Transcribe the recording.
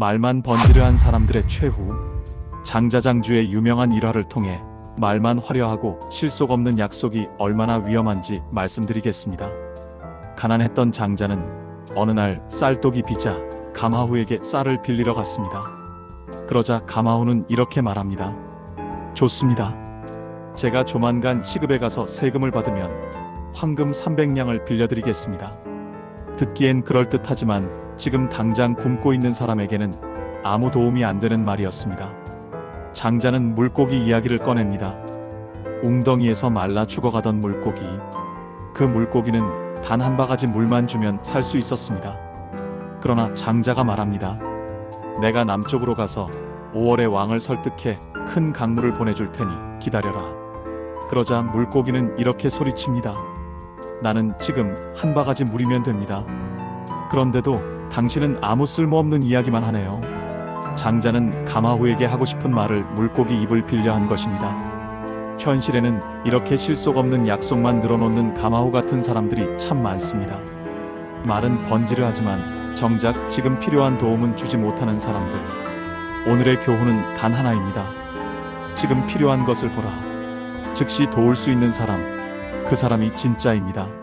말만 번지르한 사람들의 최후 장자장주의 유명한 일화를 통해 말만 화려하고 실속 없는 약속이 얼마나 위험한지 말씀드리겠습니다. 가난했던 장자는 어느 날 쌀독이 비자 가마후에게 쌀을 빌리러 갔습니다. 그러자 가마후는 이렇게 말합니다. 좋습니다. 제가 조만간 시급에 가서 세금을 받으면 황금 300냥을 빌려드리겠습니다. 듣기엔 그럴듯하지만 지금 당장 굶고 있는 사람에게는 아무 도움이 안 되는 말이었습니다. 장자는 물고기 이야기를 꺼냅니다. 웅덩이에서 말라 죽어가던 물고기. 그 물고기는 단 한 바가지 물만 주면 살 수 있었습니다. 그러나 장자가 말합니다. 내가 남쪽으로 가서 5월의 왕을 설득해 큰 강물을 보내줄 테니 기다려라. 그러자 물고기는 이렇게 소리칩니다. 나는 지금 한 바가지 물이면 됩니다. 그런데도 당신은 아무 쓸모없는 이야기만 하네요. 장자는 가마후에게 하고 싶은 말을 물고기 입을 빌려 한 것입니다. 현실에는 이렇게 실속 없는 약속만 늘어놓는 가마후 같은 사람들이 참 많습니다. 말은 번지르 하지만 정작 지금 필요한 도움은 주지 못하는 사람들. 오늘의 교훈은 단 하나입니다. 지금 필요한 것을 보라. 즉시 도울 수 있는 사람, 그 사람이 진짜입니다.